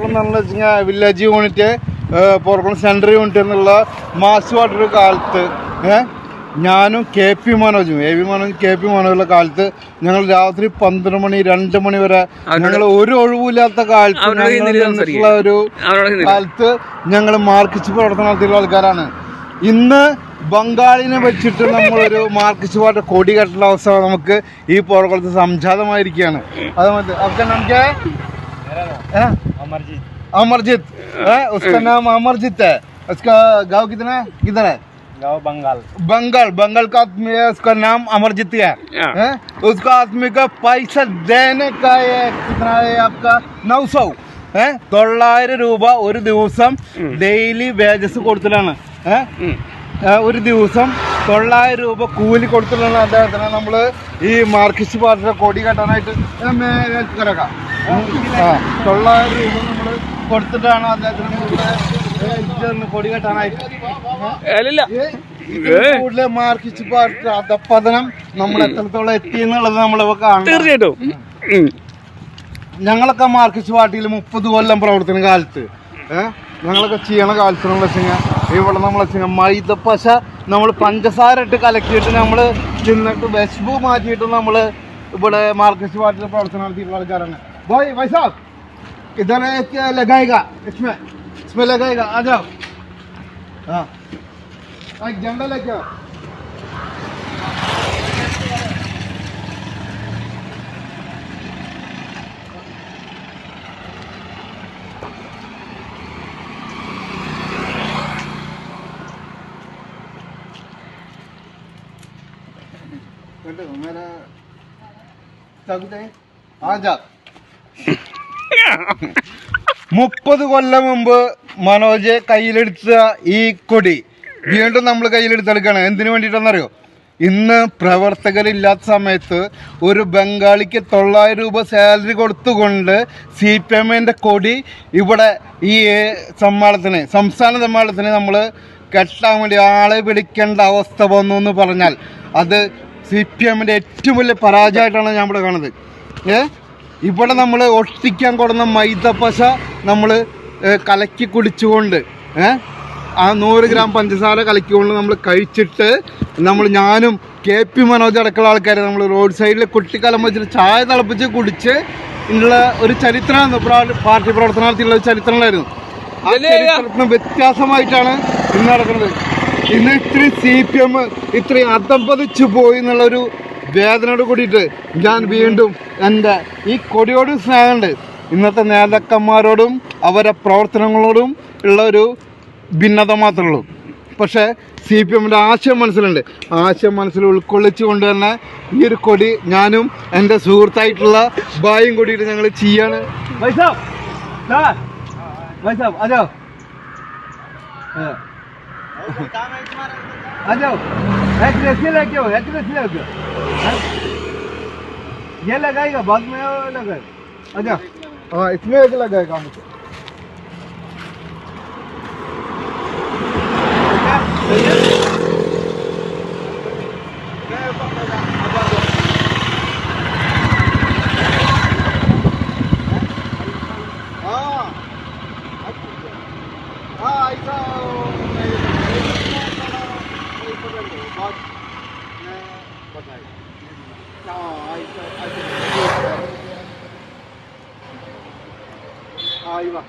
പോർക്കുളം എന്ന് വെച്ചാൽ village unit Porkulam central unit എന്നുള്ള മാസ് വാട്ടർ കാലത്ത് ഞാനും കെ പി മനോജും എ വി മനോജും കെ പി മനോജുള്ള കാലത്ത് ഞങ്ങൾ രാത്രി പന്ത്രണ്ട് മണി രണ്ട് മണി വരെ ഞങ്ങൾ ഒരു ഒഴിവില്ലാത്ത കാലത്ത് ഒരു കാലത്ത് ഞങ്ങൾ മാർക്കിച്ച് പ്രവർത്തനം നടത്തിയുള്ള ആൾക്കാരാണ്. ഇന്ന് ബംഗാളിനെ വെച്ചിട്ട് നമ്മളൊരു മാർക്കിച്ച് പാട്ട് കൊടി കെട്ടുള്ള അവസ്ഥ നമുക്ക് ഈ പോർക്കുളത്ത് സംജാതമായിരിക്കുകയാണ്. അത് മതി. അപ്പം നമുക്ക് ഏഹ് है है? अमरजीत है उसका नाम अमरजीत है उसका गांव कितना है किधर है गाँव बंगाल बंगाल बंगाल का आदमी है उसका नाम अमरजीत है हाँ। हैं? उसका आदमी का पैसा देने का ये कितना है आपका नौ सौ ഏഹ് തൊള്ളായിരം രൂപ ഒരു ദിവസം ഡെയിലി വേജസ് കൊടുത്തിട്ടാണ് ഏഹ് ഉം. ഏഹ് ഒരു ദിവസം തൊള്ളായിരം രൂപ കൂലി കൊടുത്തിട്ടാണ് അദ്ദേഹത്തിന് നമ്മൾ ഈ മാർക്സിസ്റ്റ് പാർട്ടിയുടെ കൊടി കെട്ടാനായിട്ട് ഏഹ് മേ- കിടക്കാം. ആ തൊള്ളായിരം രൂപ നമ്മൾ കൊടുത്തിട്ടാണ് അദ്ദേഹത്തിന് ഇവിടെ കൊടി കെട്ടാനായിട്ട് കൂടുതൽ മാർക്കിച്ച് അധപ്പതനം നമ്മൾ എത്രത്തോളം എത്തി എന്നുള്ളത് നമ്മളിപ്പോ കാണണം. തീർച്ചയായിട്ടും. ഞങ്ങളൊക്കെ മാർക്കിച്ച് പാർട്ടിയിൽ മുപ്പത് കൊല്ലം പ്രവർത്തന കാലത്ത് ഞങ്ങളൊക്കെ ചെയ്യണ കാലത്ത് നമ്മൾ വെച്ചാൽ ഇവിടെ നമ്മൾ വെച്ചാൽ മൈദപ്പശ നമ്മൾ പഞ്ചസാര ഇട്ട് കലക്കിയിട്ട് നമ്മൾ തിന്നിട്ട് വിശപ്പ് മാറ്റിയിട്ട് നമ്മൾ ഇവിടെ മാർക്കിസ്റ്റ് പാർട്ടിയിൽ പ്രവർത്തനം നടത്തിയിട്ടുള്ള ആൾക്കാരാണ്. भाई भाई साहब इधर एक लगाएगा? इसमें इसमें लगाएगा आ जाओ। हाँ।, हाँ एक जंगल है क्या मेरा आ जा മുപ്പത് കൊല്ലം മുമ്പ് മനോജ് കയ്യിലെടുത്ത ഈ കൊടി വീണ്ടും നമ്മൾ കയ്യിലെടുത്തെടുക്കുകയാണ്. എന്തിനു വേണ്ടിയിട്ടെന്നറിയോ ഇന്ന് പ്രവർത്തകരില്ലാത്ത സമയത്ത് ഒരു ബംഗാളിക്ക് തൊള്ളായിരം രൂപ സാലറി കൊടുത്തുകൊണ്ട് സി പി എമ്മിന്റെ കൊടി ഇവിടെ ഈ സമ്മേളനത്തിന് സംസ്ഥാന സമ്മേളനത്തിന് നമ്മൾ കെട്ടാൻ വേണ്ടി ആളെ വിളിക്കേണ്ട അവസ്ഥ വന്നു എന്ന് പറഞ്ഞാൽ അത് സി പി എമ്മിന്റെ ഏറ്റവും വലിയ പരാജയമായിട്ടാണ് ഞാൻ ഇവിടെ കാണുന്നത്. ഏ? ഇവിടെ നമ്മൾ ഒട്ടിക്കാൻ കൊടുന്ന മൈദപ്പശ നമ്മൾ കലക്കി കുടിച്ചുകൊണ്ട് ഏ? ആ നൂറ് ഗ്രാം പഞ്ചസാര കലക്കിക്കൊണ്ട് നമ്മൾ കഴിച്ചിട്ട് നമ്മൾ ഞാനും കെ പി മനോജ് അടക്കമുള്ള ആൾക്കാരെ നമ്മൾ റോഡ് സൈഡിൽ കുട്ടിക്കാലം വെച്ചിട്ട് ചായ തിളപ്പിച്ച് കുടിച്ച് ഉള്ള ഒരു ചരിത്രമാണ് പാർട്ടി പ്രവർത്തനത്തിലുള്ള ഒരു ചരിത്രങ്ങളായിരുന്നു. ആ ചരിത്രത്തിന് വ്യത്യാസമായിട്ടാണ് ഇന്ന് നടക്കുന്നത്. ഇന്ന് ഇത്രയും സി പി എം ഇത്രയും അധംപതിച്ചു പോയി എന്നുള്ളൊരു വേദനയോട് കൂടിയിട്ട് ഞാൻ വീണ്ടും എന്റെ ഈ കൊടിയോട് സ്നേഹമുണ്ട്. ഇന്നത്തെ നേതാക്കന്മാരോടും അവരെ പ്രവർത്തനങ്ങളോടും ഉള്ള ഒരു ഭിന്നത മാത്രമേ ഉള്ളൂ. പക്ഷേ സി പി എമ്മിന്റെ ആശയം മനസ്സിലുണ്ട്. ആശയം മനസ്സിൽ ഉൾക്കൊള്ളിച്ചുകൊണ്ട് തന്നെ ഈ ഒരു കൊടി ഞാനും എന്റെ സുഹൃത്തായിട്ടുള്ള ബായും കൂടിയിട്ട് ഞങ്ങൾ ചെയ്യാണ്. വൈസാബ് സാർ ये लगाएगा बाद में लगाएगा अच्छा हाँ इसमें एक लगाएगा मुझे बताएगा 啊，哎，哎，哎，啊，有吧。